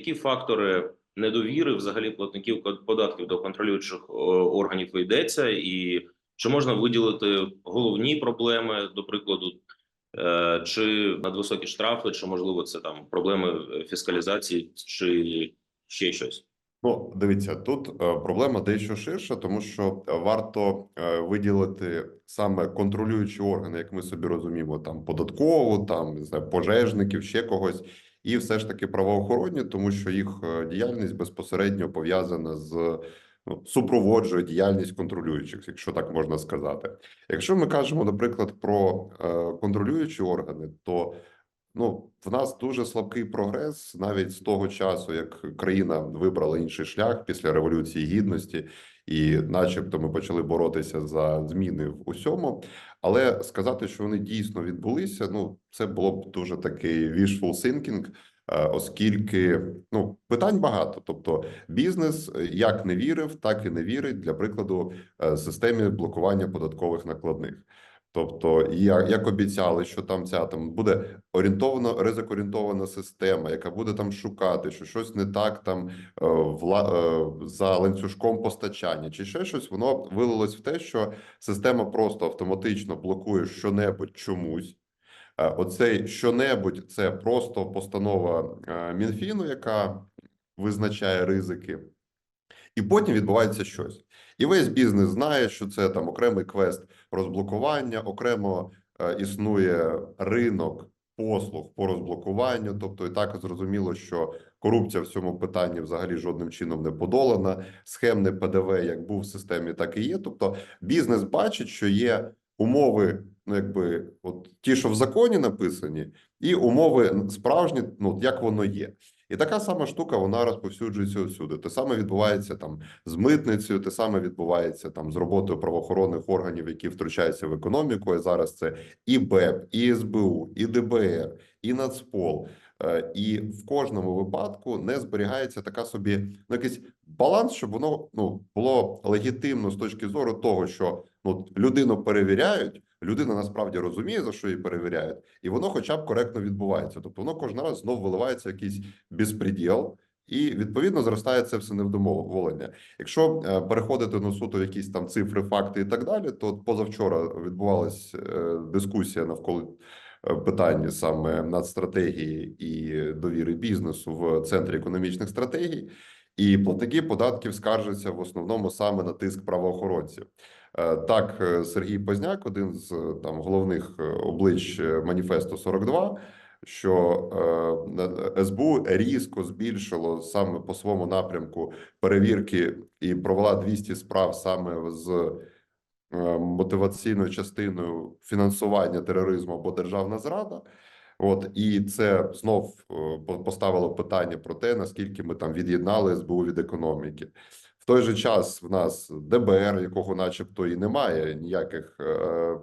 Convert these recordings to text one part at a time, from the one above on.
Які фактори недовіри взагалі платників податків до контролюючих органів йдеться, і чи можна виділити головні проблеми, до прикладу, е, чи надвисокі штрафи, чи можливо це там проблеми е, фіскалізації, чи ще щось? Ну, дивіться, тут е, проблема дещо ширша, тому що е, варто е, виділити саме контролюючі органи, як ми собі розуміємо, там податкову, там не знаю, пожежників, ще когось, і все ж таки правоохоронні, тому що їх е, діяльність безпосередньо пов'язана з ну, супроводжує діяльність контролюючих, якщо так можна сказати. Якщо ми кажемо, наприклад, про е, контролюючі органи, то Ну, в нас дуже слабкий прогрес навіть з того часу, як країна вибрала інший шлях після революції гідності, і, начебто, ми почали боротися за зміни в усьому. Але сказати, що вони дійсно відбулися, ну це було б дуже такий wishful thinking, е, оскільки ну питань багато. Тобто, бізнес як не вірив, так і не вірить для прикладу е, системі блокування податкових накладних. Тобто, як обіцяли, що там ця там буде орієнтовано ризик-орієнтована система, яка буде там шукати, що щось не так там е, вла, е, за ланцюжком постачання, чи ще щось, воно вилилось в те, що система просто автоматично блокує щонебудь чомусь. Е, Оцей щонебудь це просто постанова Мінфіну, яка визначає ризики. І потім відбувається щось. І весь бізнес знає, що це там окремий квест розблокування, окремо е, існує ринок послуг по розблокуванню. Тобто, і так зрозуміло, що корупція в цьому питанні взагалі жодним чином не подолана. Схемне ПДВ як був в системі, так і є. Тобто, бізнес бачить, що є умови, ну якби от ті, що в законі написані, і умови справжні, ну як воно є. І така сама штука вона розповсюджується усюди. Те саме відбувається там з митницею, те саме відбувається там з роботою правоохоронних органів, які втручаються в економіку. І зараз це і БЕП, і СБУ, і ДБР, і Нацпол. Е, І в кожному випадку не зберігається така собі ну, якийсь баланс, щоб воно ну було легітимно з точки зору того, що ну людину перевіряють. Людина насправді розуміє за що її перевіряють, і воно, хоча б коректно відбувається. Тобто, воно кожен раз знов виливається якийсь безпреділ, і відповідно зростає це все невдоволення. Якщо е, переходити на суто якісь там цифри, факти і так далі, то позавчора відбувалась е, дискусія навколо е, питань саме нацстратегії і довіри бізнесу в центрі економічних стратегій, і платники податків скаржаться в основному саме на тиск правоохоронців. Е, Так, е, Сергій Позняк, один з е, там головних облич маніфесту 42, що СБУ різко збільшило саме по своєму напрямку перевірки і провела 200 справ саме з мотиваційною частиною фінансування тероризму або державна зрада. От і це знов по- поставило питання про те, наскільки ми там від'єднали СБУ від економіки. Той же час в нас ДБР, якого, начебто, і немає ніяких е,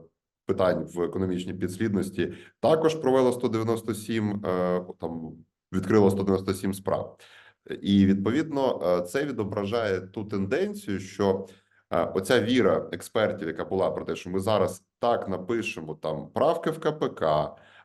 питань в економічній підслідності, також провело 197, е, там відкрило 197 справ. І відповідно е, це відображає ту тенденцію, що е, оця віра експертів, яка була про те, що ми зараз так напишемо там правки в КПК,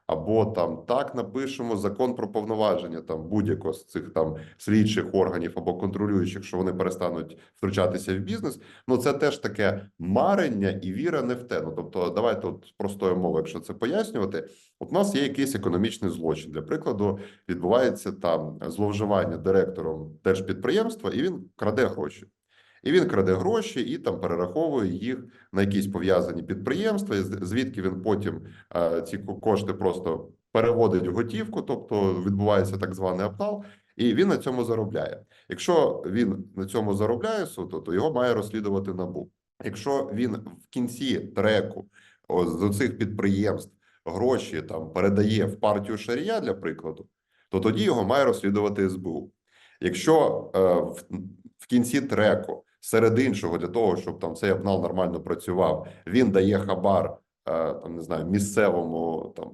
або там так напишемо закон про повноваження там будь-якого з цих там слідчих органів або контролюючих, що вони перестануть втручатися в бізнес. Ну це теж таке марення і віра не в те. Ну тобто, давайте от простою мовою, якщо це пояснювати, от у нас є якийсь економічний злочин. Для прикладу, відбувається там зловживання директором держпідприємства, і він краде гроші. І він краде гроші і там перераховує їх на якісь пов'язані підприємства, звідки він потім ці кошти просто переводить в готівку, тобто відбувається так званий обнал, і він на цьому заробляє. Якщо він на цьому заробляє суто, то його має розслідувати набу. Якщо він в кінці треку з цих підприємств гроші там передає в партію Шарія, для прикладу, то тоді його має розслідувати СБУ. Якщо е, в, в кінці треку, серед іншого, для того, щоб там цей обнал нормально працював, він дає хабар е, там не знаю місцевому там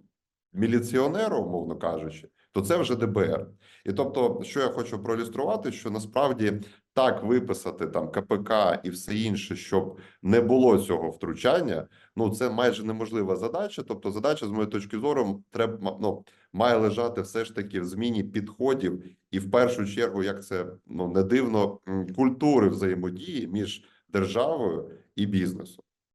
міліціонеру, умовно кажучи, то це вже ДБР. І тобто, що я хочу проілюструвати, що насправді так виписати там КПК і все інше, щоб не було цього втручання. Ну це майже неможлива задача. Тобто, задача з моєї точки зору, треба ну має лежати все ж таки в зміні підходів, і в першу чергу, як це ну не дивно, культури взаємодії між державою і бізнесом.